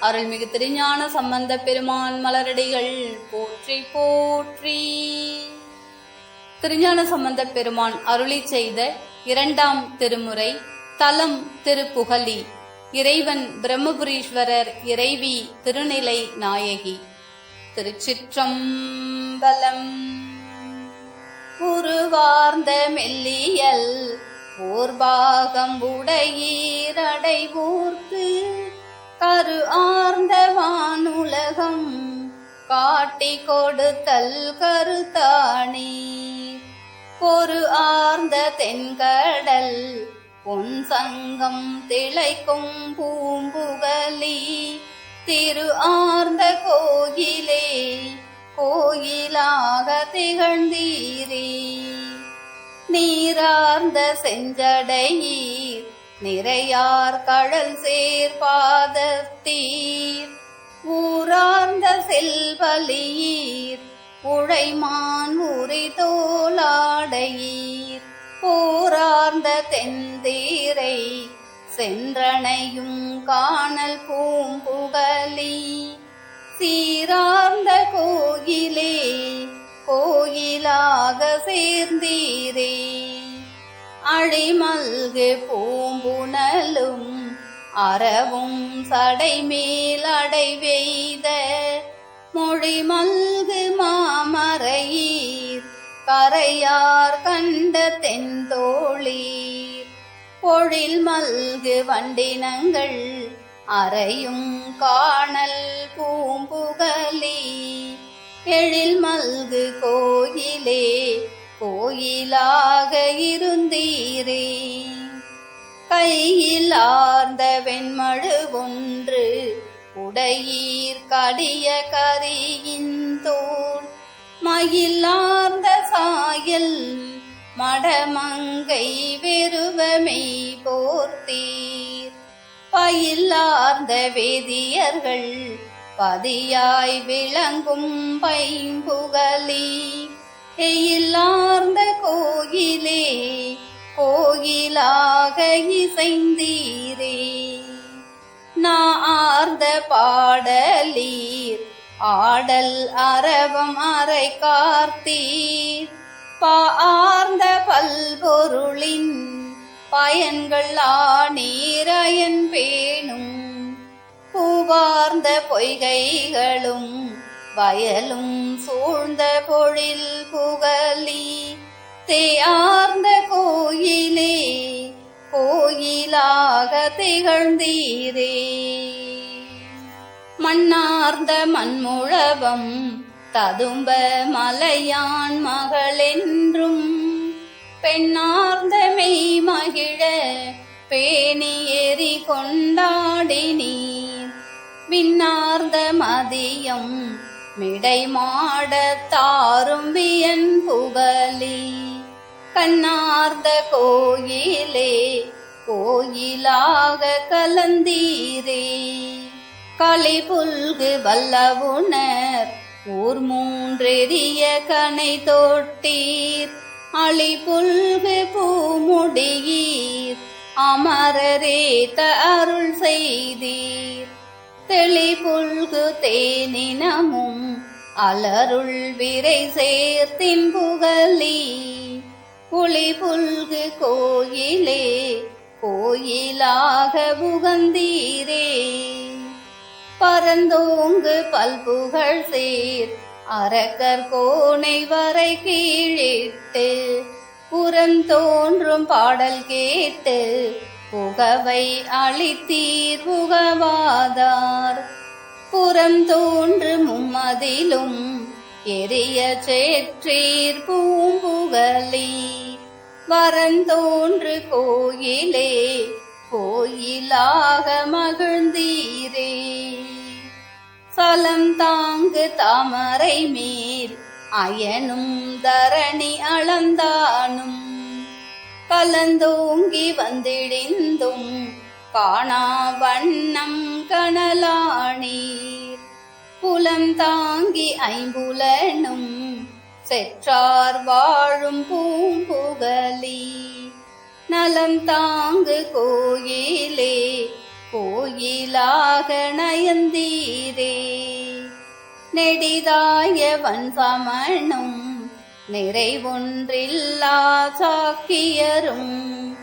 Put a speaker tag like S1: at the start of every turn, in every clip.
S1: அருள்மிகு திருஞான சம்பந்த பெருமான் மலரடிகள் போற்றி போற்றி. திருஞான சம்பந்த பெருமான் அருளி செய்த இரண்டாம் திருமுறை தலம் திருப்புகலி இறைவன் பிரம்மபுரீஸ்வரர் இறைவி திருநிலை நாயகி. திருச்சிற்றம்பலம். உருவார்ந்த மெல்லியல் ஓர்பாகம் உடையீரடைவூர்க்கு கரு ஆர்ந்த வானுலகம் காட்டி கொடுத்தல் கருத்தாணி பொறு ஆர்ந்த தென்கடல் பொன் சங்கம் திளைக்கும் பூம்புகலி திரு ஆர்ந்த கோயிலே கோயிலாக திகழ்ந்தீரே. நீரார்ந்த செஞ்சடையீர் நிறையார் கடல் சேர்பாதத்தீர் ஊரார்ந்த செல்வலீர் உழைமான் உரி தோலாடையீர் போரார்ந்த தெந்தீரை சென்றனையும் காணல் பூம்புகலி. சீரார்ந்த கோயிலே கோயிலாக சேர்ந்தீரே. அழிமல்கு பூம்புணலும் அறவும் சடைமேல் அடைவெய்த மொழி மல்கு மாமரையீர் கரையார் கண்ட தென்தோளீர். பொழில் மல்கு வண்டினங்கள் அறையும் காணல் பூம்புகலி எழில் மல்கு கோயிலே கோயிலாக இருந்தீரே. கையில் ஆர்ந்த வெண்மழு ஒன்று உடையீர் கடிய கரியின் தோல். மயிலார்ந்த சாயல் மடமங்கை வெறுவமை போர்த்தீர். பயிலார்ந்த வேதியர்கள் பதியாய் விளங்கும் பைம்புகலி எயிலார்ந்த கோயிலே கோயிலாக இசைந்தீரே. நான் ஆர்ந்த பாடலீர் ஆடல் அரவம் அறை கார்த்தீர் பார்ந்த பல்பொருளின் பயன்கள் ஆநீரயன் பேணும் பூவார்ந்த பொய்கைகளும் வயலும் சூழ்ந்த பொழில் புகலி தேயார்ந்த கோயிலே கோயிலாக திகழ்ந்தீரே. மண்ணார்ந்த மண்முழவம் ததும்ப மலையான் மகளென்றும் பெண்ணார்ந்த மெய் மகிழ பேணி எரி கொண்டாடினீர். விண்ணார்ந்த மதியம் மிடை மாட தாரும் புகலி கண்ணார்ந்த கோயிலே கோயிலாக கலந்தீரே. களி புல்கு வல்லவுணர் ஊர் மூன்றெரிய கனை தொட்டீர். அழி புல்கு பூமுடியீர் அமரரேத்த அருள் செய்தீர். தெளிபுல்கு தேனினமும் அலருள் விரை சேர்த்தின் புகலி புலி புல்கு கோயிலே கோயிலாக புகந்தீரே. பரந்தோங்கு பல்புகழ் சேர் அரக்கர் கோணை வரை கீழிட்டு புறந்தோன்றும் பாடல் கேட்டு புகவை அளித்தீர் புகவாதார். புறம் தோன்று மும்மதிலும் எரிய சேற்றீர் பூம்புகலி வரந்தோன்று கோயிலே கோயிலாக மகிழ்ந்தீரே. சலம் தாங்கு தாமரை மேல் அயனும் தரணி அளந்தானும். கலந்தோங்கி வந்திடிந்தும் காணா வண்ணம் கனலாணீர் புலம் தாங்கி ஐம்புலனும் செற்றார் வாழும் பூம்புகலி நலம் தாங்கு கோயிலே கோயிலாக நயந்தீரே. நெடிதாய வன்சமனும் நிறைவொன்றில்லா சாக்கியரும்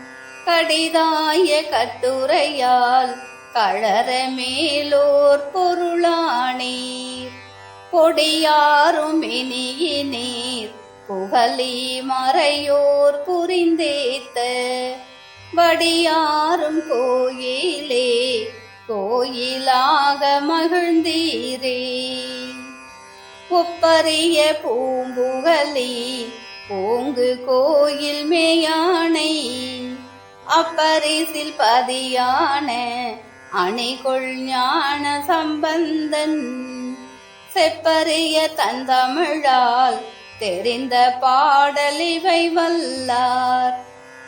S1: கடிதாய கட்டுரையால் கழற மேலோர் பொருளானீர். கொடியாரும் இனியினீர் புகழி மறையோர் புரிந்தேத்த. வடியாரும் கோயிலே கோயிலாக மகிழ்ந்தீரே. ஒப்பரிய பூம்புகலி பூங்கு கோயில் மேயானை. அப்பரிசில் பதியான அணிகொள் ஞான சம்பந்தன். செப்பரிய தந்தமிழால் தெரிந்த பாடலிவை வல்லார்.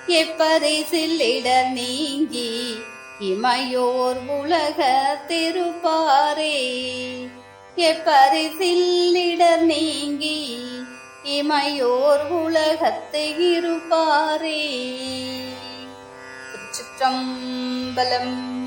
S1: எப்பரிசில் இடர் நீங்கி இமையோர் உலக திருப்பாரே. எப்பரிசில்லிடர் நீங்கி இமையோர் உலகத்தை இருப்பாரே. திருச்சிற்றம்பலம்